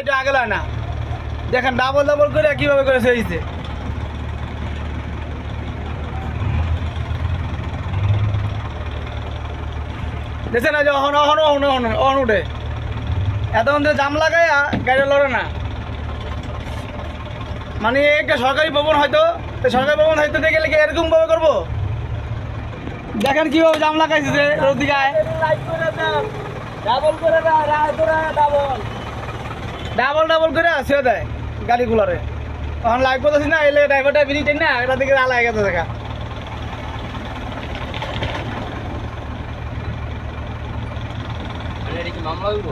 এটা না। দেখেন ডাবল ডাবল করে কীভাবে করে অহন অহন অহন অহন অহন উঠে। এতক্ষণ ধরে জাম লাগাই গাড়ি লড়ে না। মানে একটা সরকারি ভবন হয়তো সরকারি ভবন হয়তো দেখে গেলে এরকম ভাবে করব। দেখেন কীভাবে জাম লাগাইছে রোদিকায় ডাবল করে ডাবল ডাবল ডাবল করে আসিও দেয় গাড়িগুলোরে। তখন লাইভ করতেছি না এলে ড্রাইভারটা বিরিটে না এটা দিকে আলা গেছে দেখা।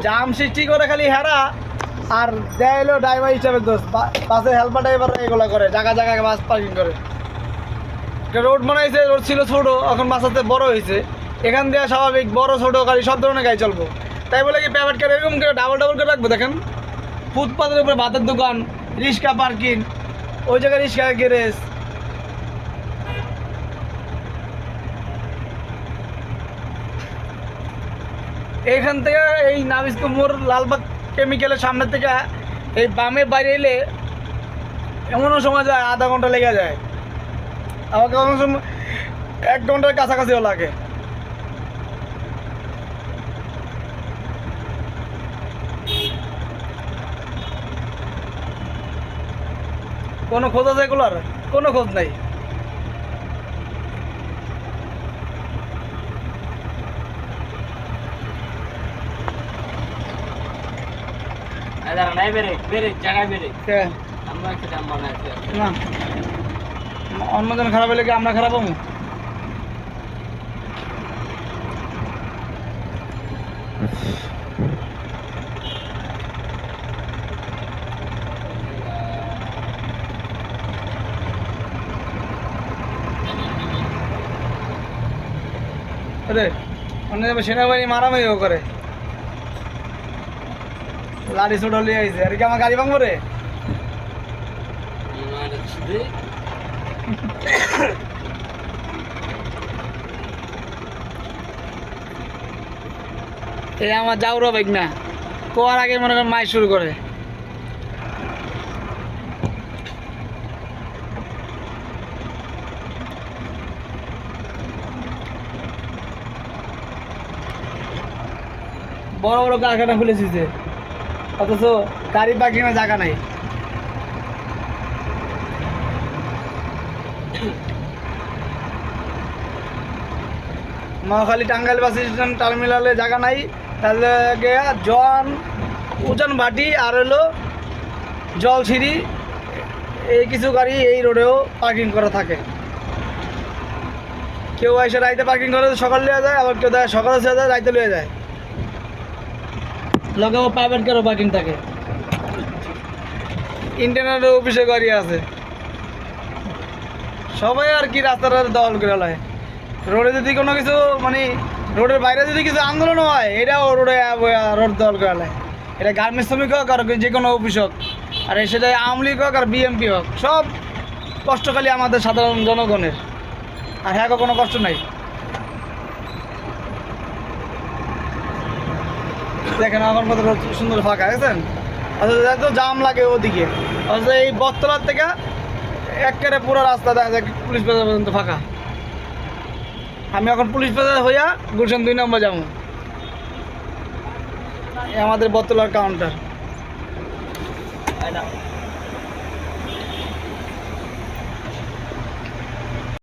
জাম সৃষ্টি করে খালি হেরা আর দেয় এলো ড্রাইভার হিসাবে দোষ। বাসে হেল্পার ড্রাইভার এগুলো করে জায়গা জায়গায় বাস পার্কিং করে। একটা রোড বানাইছে রোড ছিল ছোট এখন বাসাতে বড় হয়েছে এখান দিয়ে স্বাভাবিক বড় ছোট গাড়ি সব ধরনের গাড়ি চলবো। তাই বলে কি প্রাইভেট কার এরকম করে ডাবল ডাবল করে রাখব দেখেন? ফুটপাতের উপরে ভাতের দোকান, রিক্সা পার্কিং, ওই জায়গায় রিক্সা গ্যারেজ। এইখান থেকে এই নাবিস কুমোর লালবাগ কেমিক্যালের সামনে থেকে এই বামে বাইরে এলে এমনও সময় যায়, আধা ঘণ্টা লেগে যায়। আবার কখনো সময় এক ঘণ্টার কাছাকাছিও লাগে। কোনো খোঁজ আছে এগুলোর? কোনো খোঁজ নাই। অন্যজন খারাপ হলে কি আমরা খারাপ হব? আরে অন্য যাবে সেনাবাহিনী মারামারিও করে। লাড়ি ছোট লিয়ে আইছে। আর কি আমার গাড়ি ভাঙবো রে? এই আমার যাওয়ারও বাইক না। কোয়ার আগে মনে করেন মাই শুরু করে। বড় বড় কারখানা খুলেছি যে অথচ গাড়ি পার্কিংয়ের জায়গা নাই। মহাখালী টাঙ্গাইল বাস স্ট্যান্ড টার্মিনালে জায়গা নাই। তাহলে জন ওজন ভাটি আর হলো জলছিরি এই কিছু গাড়ি এই রোডেও পার্কিং করা থাকে। কেউ এসে রাইতে পার্কিং করে, সকাল লিয়ে যায়, আবার কেউ দেয়, সকালে যায় রাইতে লিয়ে যায়। প্রাইভেট কারও পার্কিং থাকে। ইন্টারনেটের অফিসে গাড়ি আছে। সবাই আর কি রাস্তাটা দখল করে লয়। রোডে যদি কোনো কিছু মানে রোডের বাইরে যদি কিছু আন্দোলন হয়, এটাও রোডে রোড দল করে নেয় এটা গার্মেন্টস শ্রমিক হোক আর যে কোনো অফিস হোক, আর সেটা আওয়ামী লীগ হোক আর বিএমপি হোক, সব কষ্ট খালি আমাদের সাধারণ জনগণের। আর হ্যাঁ কোনো কষ্ট নাই। দেখেন আমার মতো সুন্দর ফাঁকা, দেখছেন? অথচ এত জাম লাগে ওদিকে। অথচ এই বস্তলার থেকে একেবারে পুরো রাস্তা দেখা যায় পুলিশ বাজার পর্যন্ত ফাঁকা। আমি এখন পুলিশ বাজার হইয়া গুলশান দুই নম্বর যাব। আমাদের বতলার কাউন্টার